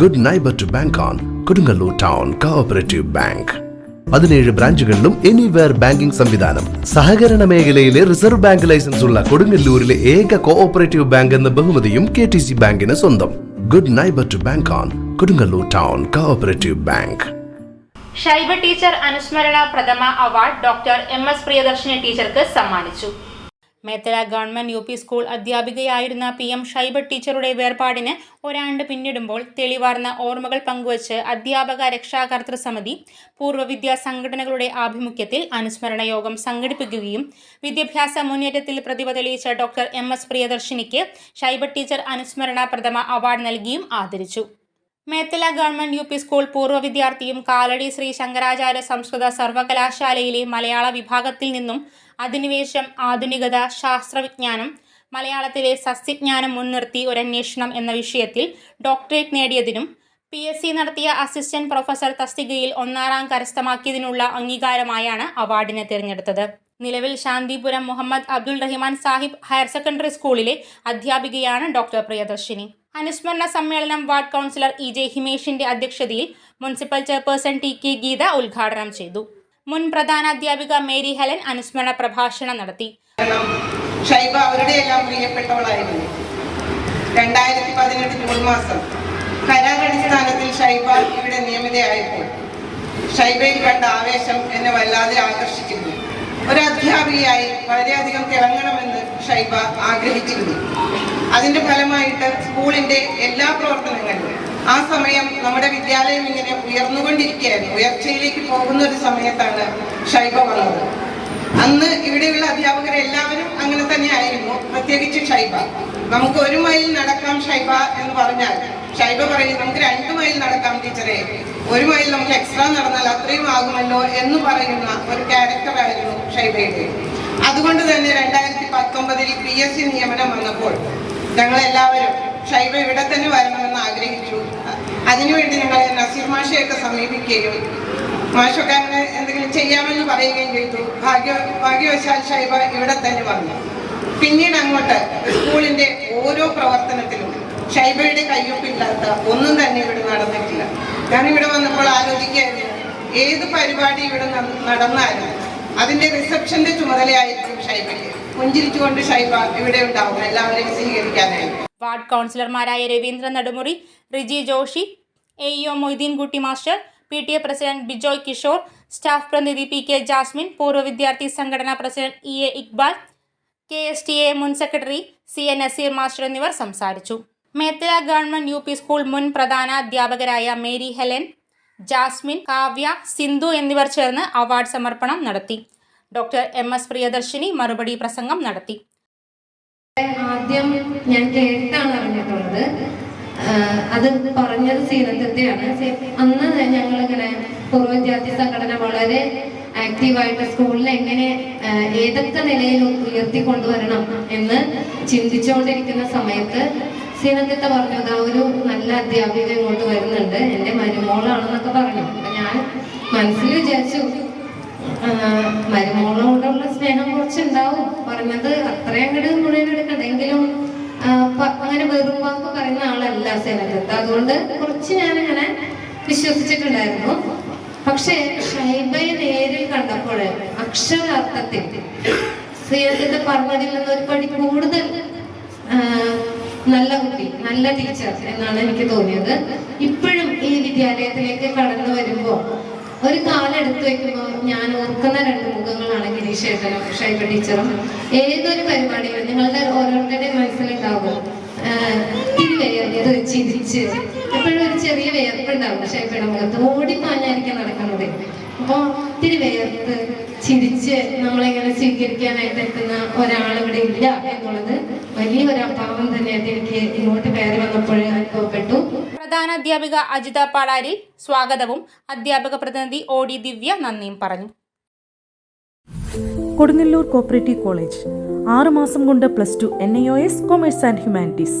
Good neighbour to bank on Kodungallur town cooperative bank പതിനേഴ് ബ്രാഞ്ചുകളിലും anywhere banking സംവിധാനം സഹകരണ മേഖലയിലെ റിസർവ് ബാങ്ക് ലൈസൻസ് ഉള്ള കൊടുങ്ങല്ലൂരിലെ ഏക കോഓപ്പറേറ്റീവ് ബാങ്ക് എന്ന ബഹുമതിയും കെ ടി സി ബാങ്കിന് സ്വന്തം good neighbour to bank on Kodungallur town cooperative bank Shaiva teacher അനുസ്മരണ പ്രഥമ award doctor M S Priyadarshini ടീച്ചർക്ക് സമ്മാനിച്ചു Methala government U P school അധ്യാപികയായിരുന്ന P M Shaiba ടീച്ചറുടെ വേർപാടിന് ഒരാണ്ട് പിന്നിടുമ്പോൾ തെളിവാർന്ന ഓർമ്മകൾ പങ്കുവച്ച് അധ്യാപക രക്ഷാകർത്തൃ സമിതി പൂർവ്വവിദ്യാ സംഘടനകളുടെ ആഭിമുഖ്യത്തിൽ അനുസ്മരണ യോഗം സംഘടിപ്പിക്കുകയും വിദ്യാഭ്യാസ മുന്നേറ്റത്തിൽ പ്രതിഭ തെളിയിച്ച ഡോക്ടർ എം എസ് പ്രിയദർശിനിക്ക് ഷൈബ ടീച്ചർ അനുസ്മരണ പ്രഥമ അവാർഡ് നൽകിയും ആദരിച്ചു Methala government U P school പൂർവ്വ വിദ്യാർത്ഥിയും കാലടി ശ്രീ ശങ്കരാചാര്യ സംസ്കൃത സർവകലാശാലയിലെ മലയാള വിഭാഗത്തിൽ നിന്നും അധിനിവേശം ആധുനികത ശാസ്ത്രവിജ്ഞാനം മലയാളത്തിലെ സസ്യജ്ഞാനം മുൻനിർത്തി ഒരന്വേഷണം എന്ന വിഷയത്തിൽ ഡോക്ടറേറ്റ് നേടിയതിനും പി എസ് സി നടത്തിയ അസിസ്റ്റന്റ് പ്രൊഫസർ തസ്തികയിൽ ഒന്നാം കരസ്ഥമാക്കിയതിനുള്ള അംഗീകാരമായാണ് അവാർഡിനെ തിരഞ്ഞെടുത്തത് നിലവിൽ ശാന്തിപുരം മുഹമ്മദ് അബ്ദുൾ റഹിമാൻ സാഹിബ് ഹയർ സെക്കൻഡറി സ്കൂളിലെ അധ്യാപികയാണ് ഡോക്ടർ പ്രിയദർശിനി അനുസ്മരണ സമ്മേളനം വാർഡ് കൗൺസിലർ ഇ ജെ ഹിമേഷിന്റെ അധ്യക്ഷതയിൽ municipal chairperson T K Geetha ഉദ്ഘാടനം ചെയ്തു മുൻ പ്രധാന അധ്യാപിക മേരി ഹെലൻ അനുസ്മരണ പ്രഭാഷണം നടത്തി ഷൈബ അവരുടെയെല്ലാം പ്രിയപ്പെട്ടവളായിരുന്നു രണ്ടായിരത്തി പതിനെട്ട് ജൂൺ മാസം കരാർ കരാറടിസ്ഥാനത്തിൽ ഷൈബ ഇവിടെ നിയമിതയായപ്പോൾ ഷൈബയിൽ കണ്ട ആവേശം എന്നെ വല്ലാതെ ആകർഷിക്കുന്നു ഒരു അധ്യാപികയായി വളരെയധികം തിളങ്ങണമെന്ന് ഷൈബ ആഗ്രഹിച്ചിരുന്നു അതിന്റെ ഫലമായിട്ട് സ്കൂളിന്റെ എല്ലാ പ്രവർത്തനങ്ങളിലും ആ സമയം നമ്മുടെ വിദ്യാലയം ഇങ്ങനെ ഉയർന്നുകൊണ്ടിരിക്കുകയായിരുന്നു ഉയർച്ചയിലേക്ക് പോകുന്ന ഒരു സമയത്താണ് ഷൈബ വന്നത് അന്ന് ഇവിടെയുള്ള എല്ലാവരും അങ്ങനെ തന്നെ ആയിരുന്നു പ്രത്യേകിച്ച് ഷൈബ നമുക്ക് ഒരു മൈൽ നടക്കാം ഷൈബ എന്ന് പറഞ്ഞാൽ ഷൈബ പറയും നമുക്ക് രണ്ട് മൈൽ നടക്കാം ടീച്ചറെ ഒരു മൈൽ നമുക്ക് എക്സ്ട്രാ നടന്നാൽ അത്രയും ആകുമല്ലോ എന്ന് പറയുന്ന ഒരു ക്യാരക്ടറായിരുന്നു ഷൈബയുടെ അതുകൊണ്ട് തന്നെ രണ്ടായിരത്തി പത്തൊമ്പതിൽ പി എസ് സി നിയമനം വന്നപ്പോൾ ഞങ്ങളെല്ലാവരും ഷൈബ ഇവിടെ തന്നെ വരണമെന്ന് ആഗ്രഹിച്ചു അതിനുവേണ്ടി ഞങ്ങൾ നസീർ മാഷയൊക്കെ സമീപിക്കുകയും മാഷക്കാരന് എന്തെങ്കിലും ചെയ്യാമെന്ന് പറയുകയും ചെയ്തു ഭാഗ്യ ഭാഗ്യവശാൽ ഷൈബ ഇവിടെ തന്നെ വന്നു പിന്നീട് അങ്ങോട്ട് സ്കൂളിന്റെ ഓരോ പ്രവർത്തനത്തിലും ഷൈബയുടെ കയ്യൊപ്പില്ലാത്ത ഒന്നും തന്നെ ഇവിടെ നടന്നിട്ടില്ല ഞാൻ ഇവിടെ വന്നപ്പോൾ ആലോചിക്കുകയായിരുന്നു ഏത് പരിപാടി ഇവിടെ നടന്നാലും അതിന്റെ റിസപ്ഷന്റെ ചുമതലയായിരിക്കും ഷൈബയ്ക്ക് പുഞ്ചിരിച്ചുകൊണ്ട് ഇവിടെ ഉണ്ടാവും എല്ലാവരെയും സ്വീകരിക്കാനായി വാർഡ് കൗൺസിലർമാരായ Raveendra Nadumuri Riji Joshy A E O Moideenkutty master P T A president Bijoy Kishore staff പ്രതിനിധി പി കെ ജാസ്മിൻ പൂർവ്വ വിദ്യാർത്ഥി സംഘടനാ president E A Iqbal K S T A മുൻ secretary C N Nazeer master എന്നിവർ സംസാരിച്ചു Methala government U P school മുൻ പ്രധാന അധ്യാപകരായ Mary Helen Jasmine Kavya Sindhu എന്നിവർ ചേർന്ന് അവാർഡ് സമർപ്പണം നടത്തി ഡോക്ടർ എം എസ് പ്രിയദർശിനി മറുപടി പ്രസംഗം നടത്തി ആദ്യം ഞാൻ കേട്ടാണ് അറിഞ്ഞിട്ടുള്ളത് അത് പറഞ്ഞത് സീനത്തെയാണ് അന്ന് ഞങ്ങൾ ഇങ്ങനെ പൂർവ്വ വിദ്യാർത്ഥി സംഘടന വളരെ ആക്റ്റീവായിട്ട് സ്കൂളിൽ എങ്ങനെ ഏതൊക്കെ നിലയിൽ ഉയർത്തിക്കൊണ്ടുവരണം എന്ന് ചിന്തിച്ചുകൊണ്ടിരിക്കുന്ന സമയത്ത് സീനത്തെ പറഞ്ഞു ആ ഒരു നല്ല അധ്യാപിക ഇങ്ങോട്ട് വരുന്നുണ്ട് എൻ്റെ മരുമോളാണെന്നൊക്കെ പറഞ്ഞു അപ്പൊ ഞാൻ മനസ്സിൽ വിചാരിച്ചു മരുമോളോടുള്ള സ്നേഹം കുറച്ചുണ്ടാവും പറഞ്ഞത് അത്രയും അങ്ങോട്ട് മുഴുവനെടുക്കണെങ്കിലും അങ്ങനെ വെറും വാക്ക് പറയുന്ന ആളല്ല സേനകത്ത് അതുകൊണ്ട് കുറച്ച് ഞാൻ അങ്ങനെ വിശ്വസിച്ചിട്ടുണ്ടായിരുന്നു പക്ഷേ ഷൈബയെ നേരിൽ കണ്ടപ്പോൾ അക്ഷരാർത്ഥത്തിൽ സ്നേഹത്തിന്റെ പറഞ്ഞതിൽ നിന്ന് ഒരു പടി കൂടുതൽ നല്ല കുട്ടി നല്ല ടീച്ചർ എന്നാണ് എനിക്ക് തോന്നിയത് ഇപ്പോഴും ഈ വിദ്യാലയത്തിലേക്ക് കടന്നു വരുമ്പോൾ ഒരു കാലെടുത്ത് വെക്കുമ്പോൾ ഞാൻ ഓർക്കുന്ന രണ്ട് മുഖങ്ങളാണ് ഗിരീഷ് ഏട്ടനും ഷൈബ ടീച്ചറും ഏതൊരു പരിപാടികളും നിങ്ങളുടെ ഓരോരുത്തരുടെ മനസ്സിലുണ്ടാവും തിരിവെയ്യത് ചിരിച്ച് എപ്പോഴും ഒരു ചെറിയ വേർപ്പുണ്ടാവും ഷൈബയുടെ മുഖത്ത് ഓടിപ്പാഞ്ഞായിരിക്കും നടക്കുന്നത് അപ്പോൾ ഒത്തിരി വേർത്ത് ചിരിച്ച് നമ്മളിങ്ങനെ സ്വീകരിക്കാനായിട്ട് എത്തുന്ന ഒരാളിവിടെ ഇല്ല എന്നുള്ളത് വലിയൊരു അഭാവം തന്നെയായിട്ട് എനിക്ക് ഇങ്ങോട്ട് കയറി വന്നപ്പോൾ അനുഭവപ്പെട്ടു അധ്യാപിക അജിത പാളാരിൽ സ്വാഗതവും അധ്യാപക പ്രതിനിധി ഒ ഡി ദിവ്യ നന്ദിയും പറഞ്ഞു കൊടുങ്ങല്ലൂർ കോപ്പറേറ്റീവ് കോളേജ് ആറുമാസം കൊണ്ട് plus two N I O S commerce and humanities